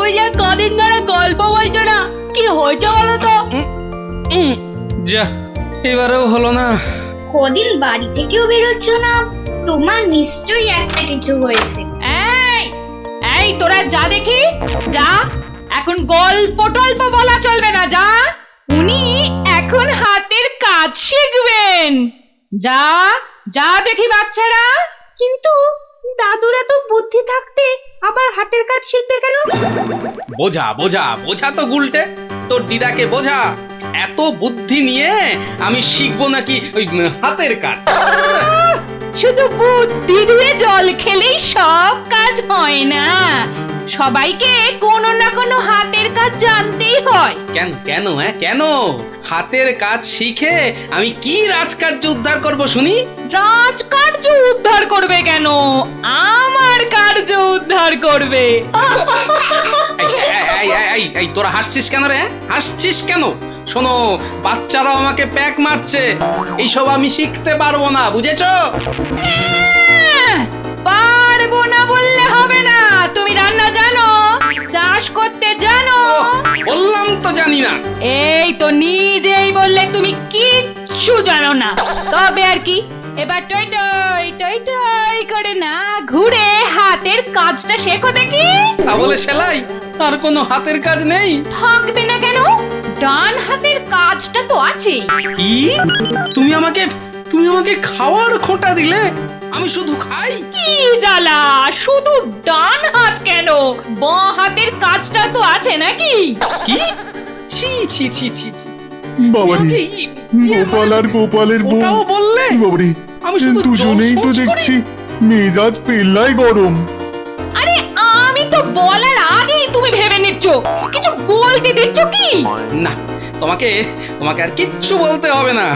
তুমি যে কদিন ধরে গল্প বলছো না কি হয়েছে বলো তো? যা এবারেও হলো না। কদিন বাড়ি থেকেও বেরোচ্ছ না? তোমার নিশ্চয়ই একটা কিছু হয়েছে। এই এই তোরা যা দেখি যা। এখন গল্প টল্প বলা চলবে না যা। উনি এখন হাতের কাজ শিখবেন। যা যা দেখি বাচ্চারা। কিন্তু দাদুরা এত বুদ্ধি থাকতে আবার হাতের কাজ শিখবে কেন? বোঝা বোঝা বোঝা তো গুলটে। তোর দিদাকে বোঝা। এত বুদ্ধি নিয়ে আমি শিখব নাকি ওই হাতের কাজ। শুধু বুদ্ধি দিয়ে জল খেলেই সব কাজ হয় না। সবাইকে কোনো না কোনো হাতের কাজ জানতেই হয়। কেন কেন হ্যাঁ কেন? হাতের কাজ শিখে আমি কি রাজকার্য উদ্ধার করব শুনি? রাজকার্য উদ্ধার করবে কেন? আমার কার্য উদ্ধার করবে। এই, এই, এই, এই, এই তোরা হাসছিস কেন রে হ্যাঁ? হাসছিস কেন? শোনো বাচ্চারাও আমাকে প্যাক মারছে। এইসব আমি শিখতে পারব না বুঝেছ? আহ, পারব না বললে হবে না। তুমি রান্না জানো চাষ করতে জানো। বললাম তো জানি না। এই তো নিজেই বললে তুমি কিচ্ছু জানো না। তবে আর কি এবার টই টই টই টই করে না ঘুরে হাতের কাজটা শেখো দেখি। তা বলে সেলাই আর কোনো হাতের কাজ নেই? থাকবে না কেন? ডান হাতের কাজটা তো আছেই। কি? তুমি আমাকে তুমি আমাকে খাওয়ার খোঁটা দিলে? আমি শুধু খাই? কি জ্বালা? শুধু ডান হাত কেন? বাঁ হাতের কাজটা তো আছে নাকি? কি? ছি ছি ছি ছি। বাবারে ই- ইয়ে গোপাল আর গোপালের বউ। ওটাও বললে? বাবারে আমি শুধু দুজনেই তো দেখছি মেজাজ পেল্লাই গরম। আরে আমি তো বলার আগেই তুমি ভেবে নিচ্ছ। কিছু বলতে দিচ্ছ কি? না তোমাকে তোমাকে আর কিচ্ছু বলতে হবে না।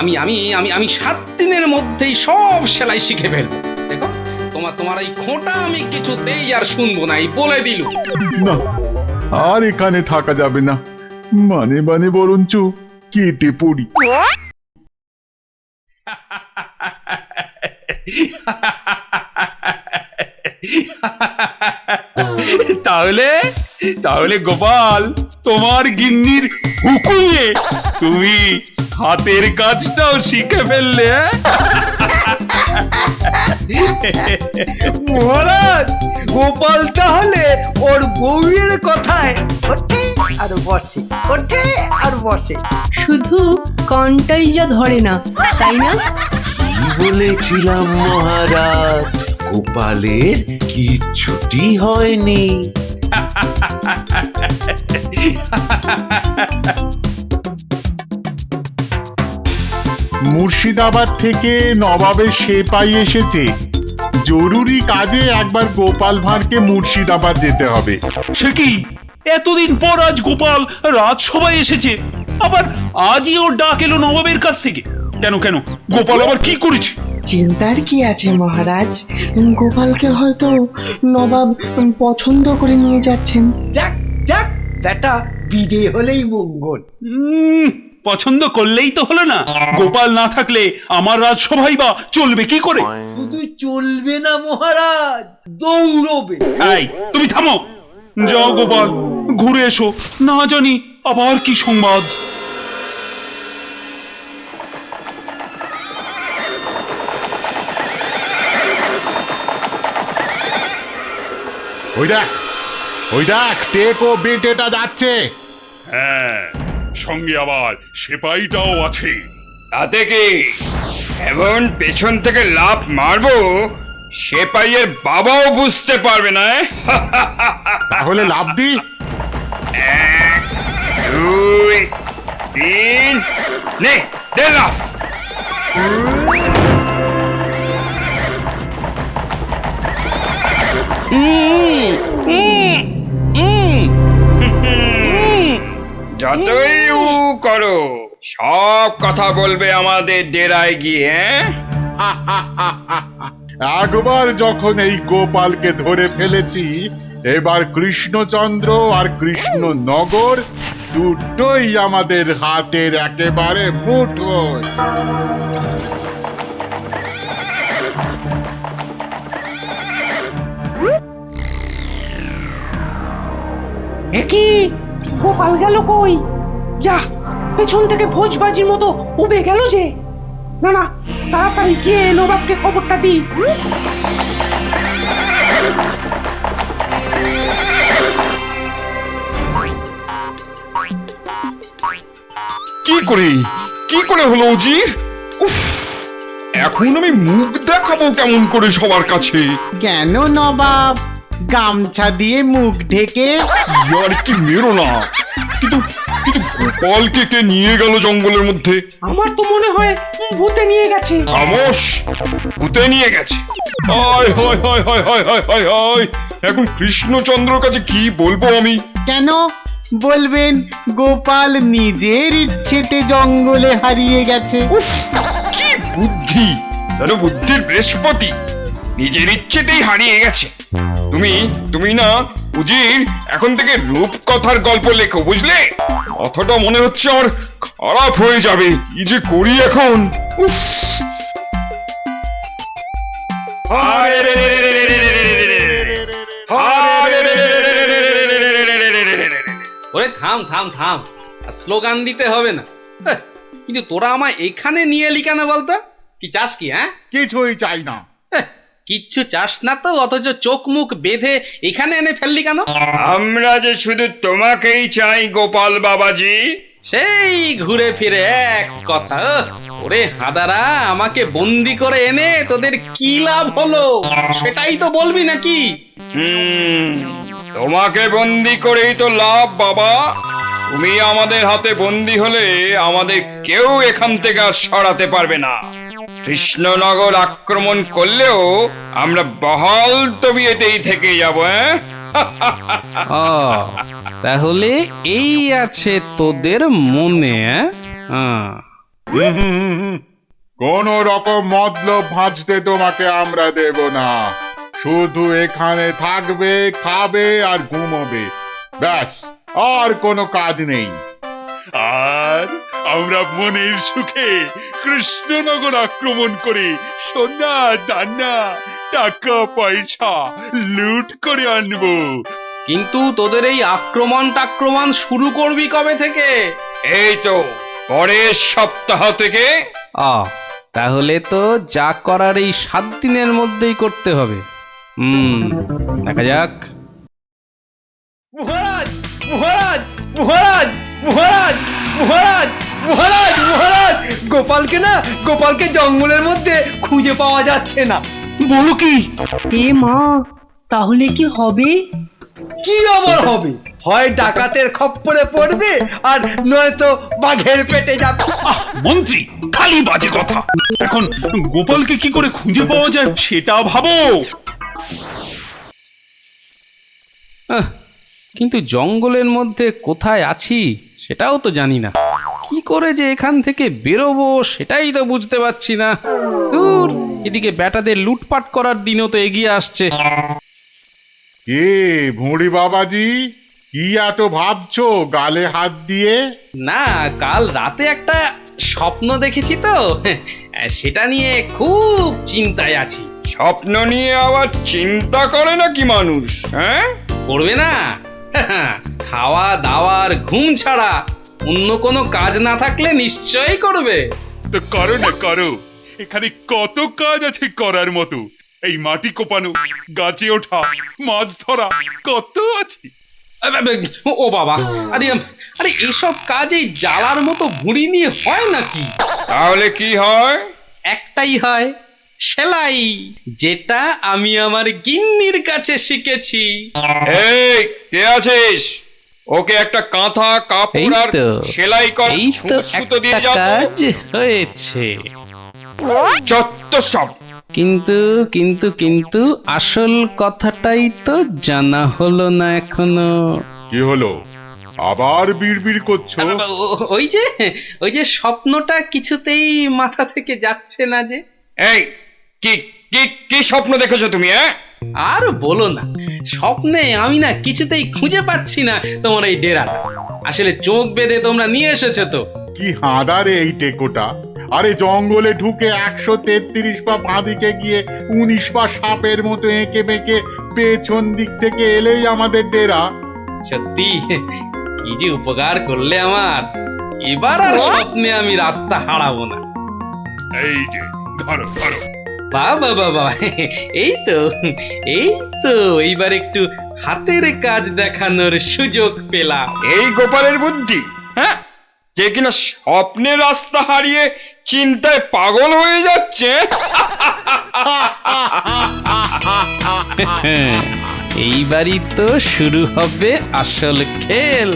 আমি আমি আমি আমি সাত দিনের মধ্যেই সব সেলাই শিখে ফেলব। দেখো তোমার তোমার এই খোঁটা আমি কিছুতেই আর শুনব না এই বলে দিলু না আর এখানে থাকা যাবে না। মানে মানে বরঞ্চ কেটে পড়ি। তাহলে তাহলে গোপাল তোমার গিন্নির হুকুমে তুমি হাতের কাজটাও শিখে ফেললে হ্যাঁ? মহারাজ গোপাল তাহলে ওর বউয়ের কথায় ওঠে আর বসে ওঠে আর বসে শুধু কনটাই যা ধরে না তাই না? বলেছিলাম মহারাজ গোপালের কিচ্ছুটি হয়নি। মুর্শিদাবাদ থেকে নবাবের সেপাই এসেছে। জরুরি কাজে একবার গোপাল ভাঁড়কে মুর্শিদাবাদ যেতে হবে। সে কি? এতদিন পর আজ গোপাল রাজসভায় এসেছে। আবার আজই ওর ডাক এলো নবাবের কাছ থেকে। কেন কেন? গোপাল আবার কি করেছে? চিন্তার কি আছে মহারাজ? গোপালকে হয়তো নবাব পছন্দ করে নিয়ে যাচ্ছেন। যাক যাক বেটা বিদে হলেই মঙ্গল। উম, পছন্দ করলেই তো হলো না। গোপাল না থাকলে আমার রাজসভাই বা চলবে কি করে? শুধু চলবে না মহারাজ দৌড়বে। এই তুমি থামো। যাও গোপাল ঘুরে এসো। না জানি আবার কি সংবাদ। ওই দেখ ওই দেখ টেক ও বেটেটা যাচ্ছে। হ্যাঁ সঙ্গে আবার সেপাইটাও আছে। তাতে কি এমন পেছন থেকে লাফ মারবো সেপাইয়ের বাবাও বুঝতে পারবে না তাহলে লাভ দি। এক দুই তিন নে দে লাফ। যতই উ করো সব কথা বলবে আমাদের ডেরায় গিয়ে হ্যাঁ? একবার যখন এই গোপালকে ধরে ফেলেছি এবার কৃষ্ণচন্দ্র আর কৃষ্ণনগর দুটোই আমাদের হাতের একেবারে মুঠোয়। একই গোপাল গেল কই? যা পেছন থেকে ভোজবাজির মতো উবে গেল যে। না না তাড়াতাড়ি গিয়ে নবাবকে খবরটা দিই। কি করে? কি করে হলো উজির উফ এখন আমি মুখ দেখাবো কেমন করে সবার কাছে। কেন নবাব? গামছা দিয়ে মুখ ঢেকে। ইয়ার কি মেরো না? কিন্তু কিন্তু গোপালকে কে নিয়ে গেল জঙ্গলের মধ্যে? আমার তো মনে হয় ভূতে নিয়ে গেছে। খামোশ! ভূতে নিয়ে গেছে। হায় হায় হায় হায় হায় হায় হায় হায়! এখন কৃষ্ণচন্দ্রর কাছে কি বলব আমি? কেন? বলবেন গোপাল নিজের ইচ্ছেতে জঙ্গলে হারিয়ে গেছে। উফ কি বুদ্ধি! যেন বুদ্ধির বৃহস্পতি নিজের ইচ্ছেতেই হারিয়ে গেছে। তুমি তুমি না উজির এখন থেকে রূপকথার গল্প লেখো বুঝলে? কথাটা মনে হচ্ছে আমার খারাপ হয়ে যাবে। কি যে করি এখন? ওরে থাম থাম থাম। স্লোগান দিতে হবে না। হ্যাঁ, কিন্তু তোরা আমায় এখানে নিয়ে এলি কেন বলতো? কি চাস কি হ্যাঁ? কিছুই চাই না। হ্যাঁ, কিচ্ছু চাস না তো? অথচ চোখ মুখ বেঁধে এখানে এনে ফেললি কেন? আমরা যে শুধু তোমাকেই চাই গোপাল বাবাজি। সেই ঘুরে ফিরে এক কথা ওরে হাদারা আমাকে বন্দি করে এনে তোদের কি লাভ হলো? সেটাই তো বলবি নাকি? হুম, তোমাকে বন্দি করেই তো লাভ বাবা। তুমি আমাদের হাতে বন্দি হলে আমাদের কেউ এখান থেকে আর সরাতে পারবে না। কৃষ্ণনগর আক্রমণ করলেও আমরা বহাল তবিয়েতেই থেকে যাব হ্যাঁ? ও তাহলে এই আছে তোদের মনে হ্যাঁ? কোন রকম মতলব ভাঁজতে তোমাকে আমরা দেব না। শুধু এখানে থাকবে খাবে আর ঘুমোবে। ব্যাস আর কোনো কাজ নেই। আর আমরা মনের সুখে কৃষ্ণনগর আক্রমণ করে সোনা দানা টাকা পয়সা লুট করে আনব। কিন্তু তোদের এই আক্রমণ টাক্রমণ শুরু করবি কবে থেকে? এই তো পরের সপ্তাহ থেকে। আ তাহলে তো যা করার এই সাত দিনের মধ্যেই করতে হবে। হুম দেখা যাক। মহারাজ মহারাজ মহারাজ মহারাজ মহারাজ! মহারাজ মহারাজ গোপালকে না গোপালকে জঙ্গলের মধ্যে খুঁজে পাওয়া যাচ্ছে না। বলো কি? এ মা তাহলে কি হবে? কি আবার হবে? হয় ডাকাতের খপ্পরে পড়বে আর নয়তো বাঘের পেটে যাবে। আহ মন্ত্রী খালি বাজে কথা। এখন গোপালকে কি করে খুঁজে পাওয়া যায় সেটা ভাবো। আহ, কিন্তু জঙ্গলের মধ্যে কোথায় আছি সেটাও তো জানি না। করে যে এখান থেকে বেরোবো সেটাই তো বুঝতে পারছি না। দূর এদিকে ব্যাটাদের লুটপাট করার দিনও তো এগিয়ে আসছে। কে ভুঁড়ি বাবাজি? কি এত ভাবছ গালে হাত দিয়ে? না কাল রাতে একটা স্বপ্ন দেখেছি তো। সেটা নিয়ে খুব চিন্তায় আছি। স্বপ্ন নিয়ে আবার চিন্তা করে নাকি মানুষ হ্যাঁ? করবে না। খাওয়া দাওয়ার ঘুম ছাড়া। অন্য কোনো কাজ না থাকলে নিশ্চয়ই করবে। তো করো না করো। এখানে কত কাজ আছে করার মতো। এই মাটি কোপানো গাছে ওঠা মাছ ধরা কত আছে। ও বাবা আরে আরে এসব কাজ এই জ্বালার মতো ভুঁড়ি নিয়ে হয় নাকি? তাহলে কি হয়? একটাই হয় সেলাই যেটা আমি আমার গিন্নির কাছে শিখেছি। এই কে আছিস? ওকে একটা কাঁথা কাপড় আর সেলাই কর। এই তো সুতো দিয়ে যাও। কাজ হয়েছে। যত সব। কিন্তু কিন্তু কিন্তু আসল কথাটাই তো জানা হলো না এখনও। কি হলো? আবার বিড়বিড় করছ? ও- ওই যে ওই যে স্বপ্নটা কিছুতেই মাথা থেকে যাচ্ছে না যে। এই কি কি কি স্বপ্ন দেখেছ তুমি হ্যাঁ? আর বলো না স্বপ্নে আমি না কিছুতেই খুঁজে পাচ্ছি না তোমার এই ডেরাটা। আসলে চোখ বেঁধে তোমরা নিয়ে এসেছ তো। কি হাঁদারে এই টেকোটা। আরে জঙ্গলে ঢুকে একশো তেত্রিশ পা বাঁদিকে গিয়ে উনিশ পা সাপের মতো এঁকে বেঁকে পেছন দিক থেকে এলেই আমাদের ডেরা। সত্যি? কি যে উপকার করলে আমার। এবার আর স্বপ্নে আমি রাস্তা হারাবো না। এই যে ধরো ধরো। বাবা বাবা এই তো এই তো এইবার একটু হাতের কাজ দেখানোর সুযোগ পেলাম। এই গোপালের বুদ্ধি হ্যাঁ? যে কিনা স্বপ্নে রাস্তা হারিয়ে চিন্তায় পাগল হয়ে যাচ্ছে। এইবারই তো শুরু হবে আসল খেল।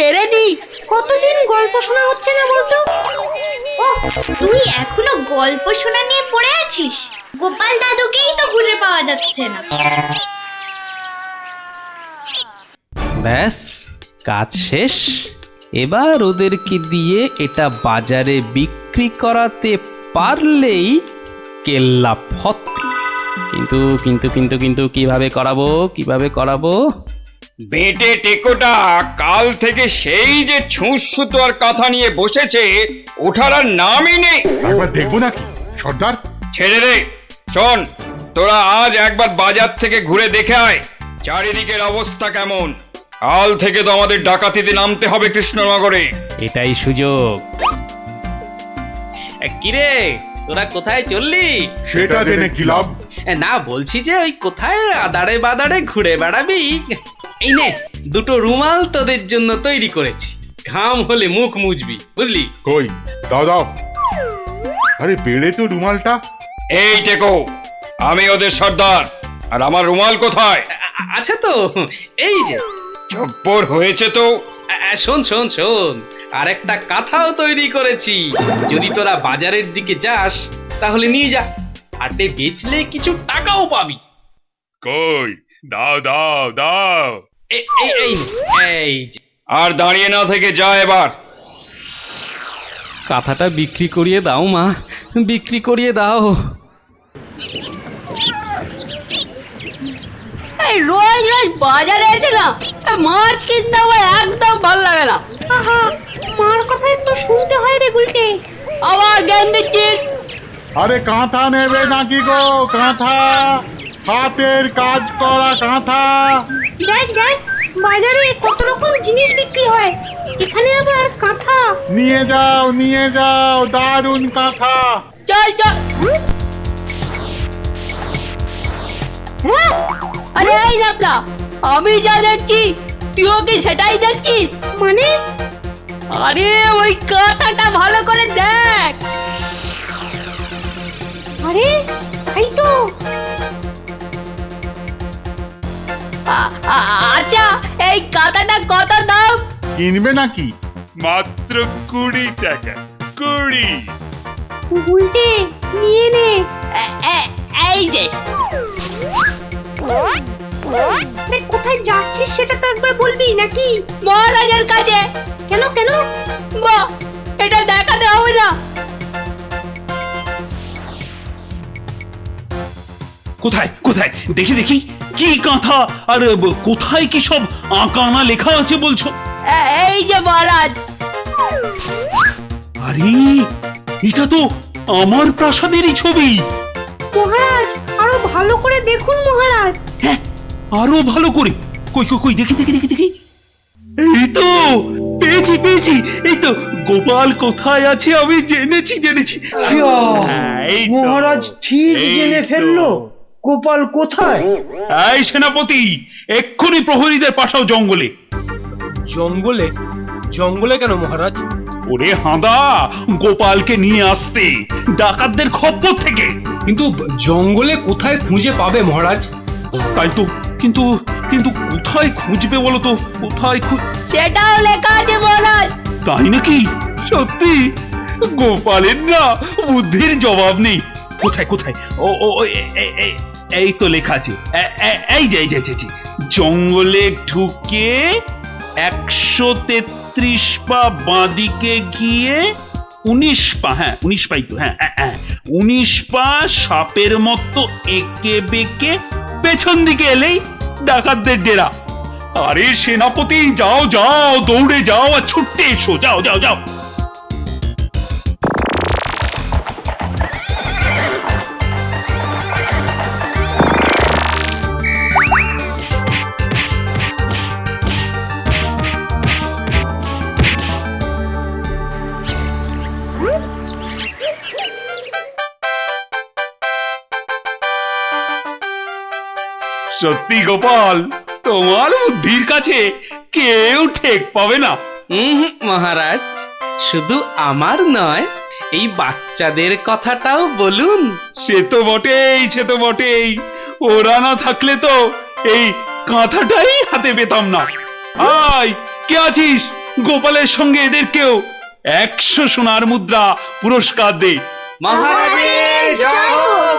ফেরেনি কতদিন গল্প শোনা হচ্ছে না বলতো? ও তুই এখনও গল্প শোনা নিয়ে পড়ে আছিস? গোপাল দাদুকেই তো খুঁজে পাওয়া যাচ্ছে না। ব্যাস কাজ শেষ। এবার ওদেরকে দিয়ে এটা বাজারে বিক্রি করাতে পারলেই কেল্লা ফতে কিন্তু কিন্তু কিন্তু কিন্তু কীভাবে করাবো কীভাবে করাবো? বেটে টেকোটা কাল থেকে সেই যে ছুঁচ সুতো আর কাঁথা নিয়ে বসেছে ওঠার আর নামই নেই। একবার দেখব নাকি? সর্দার? ছেড়ে রে শোন তোরা আজ একবার বাজার থেকে ঘুরে দেখে আয় চারিদিকের অবস্থা কেমন। কাল থেকে তো আমাদের ডাকাতিতে নামতে হবে কৃষ্ণনগরে। এটাই সুযোগ। এ, কিরে তোরা কোথায় চললি? সেটা জেনে কি লাভ? না বলছি যে ওই কোথায় আদারে বাদারে ঘুরে বেড়াবি? এই নে দুটো রুমাল তোদের জন্য তৈরি করেছি। ঘাম হলে মুখ মুজবি বুঝলি? কই? দাও দাও আরে বেড়ে তো রুমালটা। এই টেকো আমি ওদের সর্দার। আর আমার রুমাল কোথায়? আ- আ- আছে তো এই যে। জব্বর হয়েছে তো? আ, আ, শোন শোন শোন আর একটা কাঁথাও তৈরি করেছি। যদি তোরা বাজারের দিকে যাস তাহলে নিয়ে যা। হাটে বেচলে কিছু টাকাও পাবি। কই? দাও দাও দাও। এই এই এই আর দাঁড়িয়ে না থেকে যা এবার। কাঁথাটা বিক্রি করিয়ে দাও মা। বিক্রি করিয়ে দাও। এই রোজ রোজ বাজারে এসে না মাছ কিনতে আমার একদম ভালো লাগে না। আহা মার কথা একটু শুনতে হয় রে গুলটে। আবার জ্ঞান দিচ্ছিস? আরে কাঁথা নেবে নাকি গো কাঁথা। হাতের কাজ করা কাঁথা। দেখ দেখ বাজারে কত রকম জিনিস বিক্রি হয়। এখানে আবার কাঁথা। নিয়ে যাও নিয়ে যাও দারুণ কাঁথা। চল চল। হ্যাঁ? আরে এই লাপলা আমি যা দেখছি তুইও কি সেটাই দেখছিস? মানে? আরে ওই কথাটা ভালো করে দেখ। আরে তাই তো। আচ্ছা এই কাঁথাটা কত দাম? কিনবে নাকি? মাত্র কুড়ি টাকা কুড়ি। গুলটে নিয়ে নে। এই যে। কোথায় যাচ্ছিস সেটা তো একবার বলবি নাকি? মহারাজের কাছে। কেন কেন? বাহ এটা দেখাতে হবে না। কোথায় কোথায়? দেখি দেখি। কি কাঁথা আর কোথায় কি সব আঁকানা লেখা আছে বলছো? এই যে মহারাজ। আরে এটা তো আমার প্রাসাদেরই ছবি। মহারাজ আরও ভালো করে দেখুন মহারাজ। হ্যাঁ আরও ভালো করে। কই কই কই দেখি দেখি দেখি দেখি। এই তো পেয়েছি পেয়েছি। এই তো গোপাল কোথায় আছে আমি জেনেছি জেনেছি। হ্যাঁ, এই তো। মহারাজ ঠিক জেনে ফেলল। গোপাল কোথায়? এই সেনাপতি এক্ষুনি প্রহরীদের পাঠাও জঙ্গলে। জঙ্গলে? জঙ্গলে কেন মহারাজ? ওরে হাঁদা গোপালকে নিয়ে আসতে। ডাকাতদের খপ্পর থেকে। কিন্তু জঙ্গলে কোথায় খুঁজে পাবে মহারাজ? তাই তো কিন্তু কিন্তু কোথায় খুঁজবে বলো তো কোথায় খু- সেটাও লেখা আছে মহারাজ। তাই নাকি? সত্যি? গোপালের না বুদ্ধির জবাব নেই। কোথায় কোথায়? ও ও এই তো লেখা আছে। এই যে এই যে। জঙ্গলে ঢুকে একশো তেত্রিশ পা বাঁদিকে গিয়ে উনিশ পা হ্যাঁ উনিশ পাই তো হ্যাঁ, হ্যাঁ উনিশ পা সাপের মতো এঁকে বেঁকে পেছন দিকে এলেই ডাকাতদের ডেরা। আরে সেনাপতি যাও যাও দৌড়ে যাও আর ছুটতে এসো যাও যাও যাও। সত্যি গোপাল তোমার বুদ্ধির কাছে কেউ ঠেক পাবে না। হুম মহারাজ শুধু আমার নয় এই বাচ্চাদের কথাটাও বলুন। সে তো বটেই সে তো বটেই। ওরা না থাকলে তো এই কাঁথাটাই হাতে পেতাম না। আয় কে আছিস? গোপালের সঙ্গে এদেরকেও একশো সোনার মুদ্রা পুরস্কার দে। মহারাজের জয় হোক!